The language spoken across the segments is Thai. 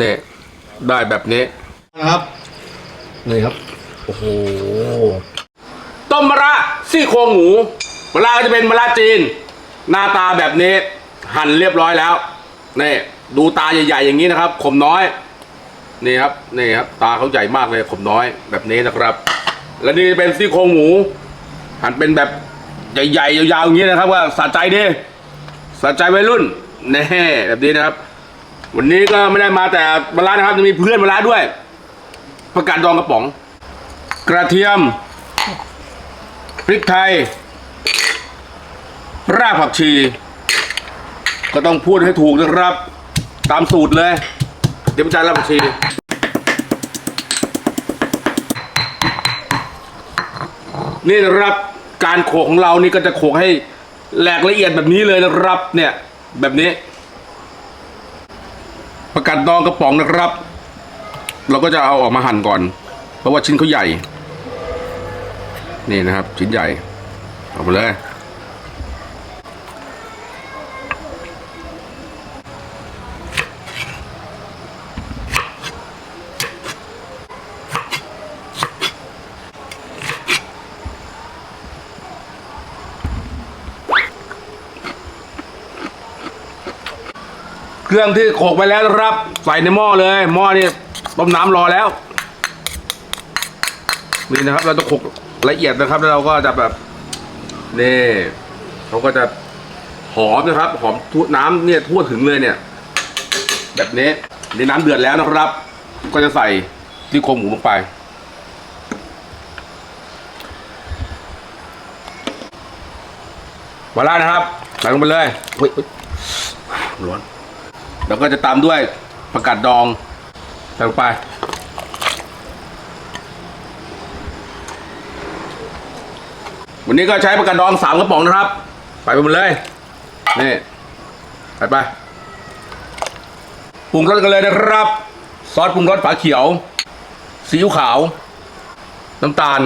นี่ได้แบบนี้นะครับนี่ครับ โอ้โห ต้มมะระซี่โครงหมูมะระก็จะเป็นมะระจีน หน้าตาแบบนี้ หั่นเรียบร้อยแล้วนี่ดูตาใหญ่ๆอย่างนี้นะครับ ขมน้อย นี่ครับนี่ครับ ตาเขาใหญ่มากเลยขมน้อยแบบนี้นะครับ และนี่เป็นซี่โครงหมู หั่นเป็นแบบใหญ่ๆยาวๆอย่างนี้นะครับ ว่าสะใจดีสะใจวัยรุ่นแน่แบบนี้นะครับ วันนี้ก็ไม่ได้มาแต่มะระนะครับจะมีเพื่อนมะระด้วยประกาศดองกระป๋อง กระเทียมพริกไทย รากผักชี ก็ต้องพูดให้ถูกนะครับ ตามสูตรเลย เดี๋ยวมันจะรากผักชีนี่นะครับการโขกของเรานี่ก็จะโขกให้แหลกละเอียดแบบนี้เลยนะครับ เนี่ยแบบนี้ ประกาศดองกระป๋องนะครับ เราก็จะเอาออกมาหั่นก่อน เพราะว่าชิ้นเขาใหญ่ นี่นะครับ ชิ้นใหญ่ เอาไปเลย เครื่องที่โขกไปแล้วนะครับ ใส่ในหม้อเลยหม้อนี่ต้มน้ำรอแล้วนี่นะครับ เราจะโขกละเอียดนะครับ แล้วเราก็จะแบบนี่เขาก็จะหอมนะครับ หอมทั่วน้ำเนี่ยทั่วถึงเลยเนี่ย แบบนี้นี่น้ำเดือดแล้วนะครับ ก็จะใส่ที่โครงหมูลงไปมาแล้วนะครับใส่ลงไปเลยเฮ้ยเฮ้ยร้อน แล้วก็จะตามด้วยผักกาดดองใส่ลงไป วันนี้ก็ใช้ผักกาดดองสามกระป๋องนะครับ ไปไปหมดเลย นี่ ไปไปปรุงรสกันเลยนะครับ ซอสปรุงรสฝาเขียว ซีอิ๊วขาว น้ำตาล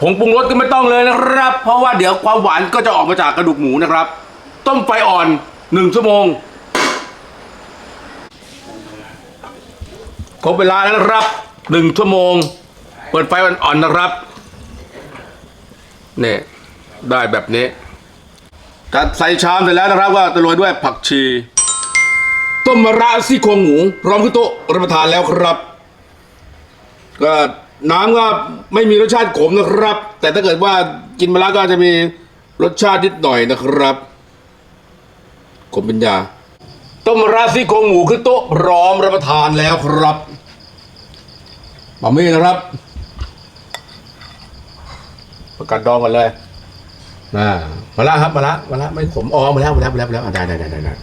ผงปรุงรสก็ไม่ต้องเลยนะครับ เพราะว่าเดี๋ยวความหวานก็จะออกมาจากกระดูกหมูนะครับ ต้มไฟอ่อน หนึ่งชั่วโมงครบเวลาแล้วนะครับหนึ่งชั่วโมง เปิดไฟอ่อนๆนะครับเนี่ยได้แบบนี้จัดใส่ชามเสร็จแล้วนะครับก็จะโรยด้วยผักชี ต้มมะระซี่โครงหมูพร้อมขึ้นโต๊ะรับประทานแล้วครับ ก็น้ำก็ไม่มีรสชาติขมนะครับ แต่ถ้าเกิดว่ากินมะระก็จะมีรสชาตินิดหน่อยนะครับ ขมป็นยาต้มระซี่โครงหมูขึ้นโต๊ะพร้อมรับประทานแล้วครับบะหมี่นะครับประกาศดองกันเลยนะมาละครับมาละมาละไม่ขมอ๋อมาแล้วมาแล้วมาแล้วมาแล้วอะได้ได้ได้ได้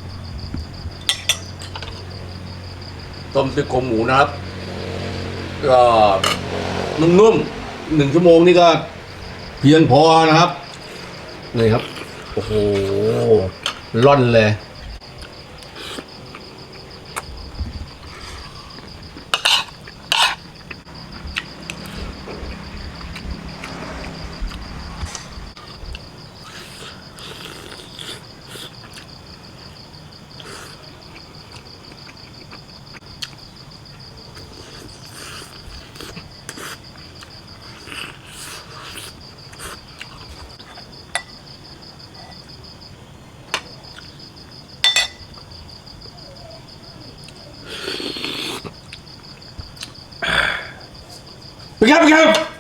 ต้มซี่โครงหมูนะครับก็นุ่มๆหนึ่งชั่วโมงนี่ก็เพียงพอนะครับนี่ครับ โอ้โห ล่อนเลย घ्या घ्या